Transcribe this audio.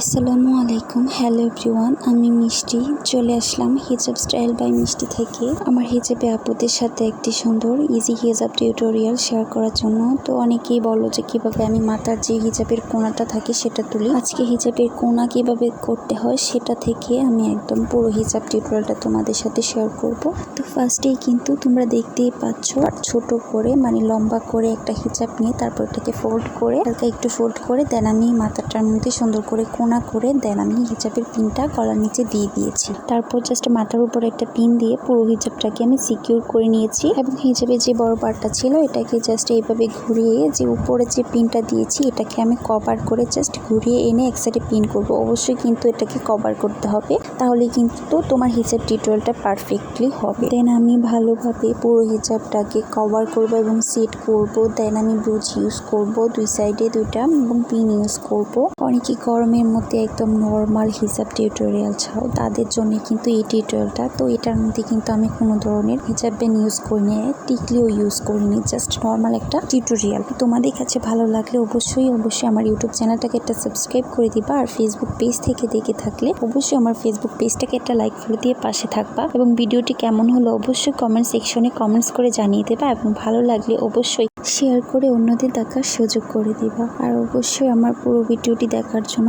আসসালামু আলাইকুম। Hello everyone আমি মিষ্টি। চলে আসলাম হিজাব স্টাইল বাই মিষ্টি থেকে। আমার হিজাবে আপুদের সাথে একটি সুন্দর ইজি হিজাব টিউটোরিয়াল শেয়ার করার জন্য। তো অনেকেই বলো যে কীভাবে আমি মাথার যে হিজাবের কোনাটা থাকে সেটা তুলি। আজকে হিজাবের কোনা কীভাবে করতে হয় সেটা থেকে আমি একদম পুরো হিজাব টিউটোরিয়ালটা তোমাদের সাথে শেয়ার করব। তো ফার্স্টেই কিন্তু তোমরা দেখতেই পাচ্ছ, ছোট করে মানে লম্বা করে একটা হিজাব নিয়ে তারপর এটাকে ফোল্ড করে, হালকা একটু ফোল্ড করে দেন আমি মাথাটার মধ্যে সুন্দর করে করে দেন। আমি হিজাবের পিনটা গলার নিচে দিয়ে দিয়েছি। তারপর জাস্ট মাথার উপর একটা পিন দিয়ে পুরো হিজাবটাকে আমি সিকিউর করে নিয়েছি এবং হিজাবের যে বড় পার্টটা ছিল, এটাকে জাস্ট এইভাবে ঘুরিয়ে যে উপরে যে পিনটা দিয়েছি, এটাকে আমি কভার করে জাস্ট ঘুরিয়ে এনে এক সাইডে পিন করব। অবশ্যই কিন্তু এটাকে কভার করতে হবে। তাহলে কিন্তু তোমার হিজাব টিউটোরিয়ালটা পারফেক্টলি হবে। দেন আমি ভালোভাবে পুরো হিজাবটাকে কভার করব এবং সেট করব। দেন আমি ব্রুজ ইউজ করব দুই সাইডে দুইটা এবং পিন ইউজ করব। অনেকে গরমের মধ্যে একদম নর্মাল হিজাব টিউটোরিয়াল চাও তাদের জন্য কিন্তু এই টিউটোরিয়ালটা তো এটার মধ্যে কিন্তু আমি কোনো ধরনের হিজাব ব্যান ইউজ করিনি, টিকলিও ইউজ করিনি জাস্ট নর্মাল একটা টিউটোরিয়াল তোমাদের কাছে ভালো লাগলে অবশ্যই অবশ্যই আমার ইউটিউব চ্যানেলটাকে একটা সাবস্ক্রাইব করে দিবা আর ফেসবুক পেজ থেকে দেখে থাকলে অবশ্যই আমার ফেসবুক পেজটাকে একটা লাইক ফলো দিয়ে পাশে থাকবা। এবং ভিডিওটি কেমন হলো অবশ্যই কমেন্ট সেকশনে কমেন্টস করে জানিয়ে দেবা এবং ভালো লাগলে অবশ্যই শেয়ার করে অন্যদের দেখার সুযোগ করে দিবা। আর অবশ্যই আমার পুরো ভিডিওটি দেখার জন্য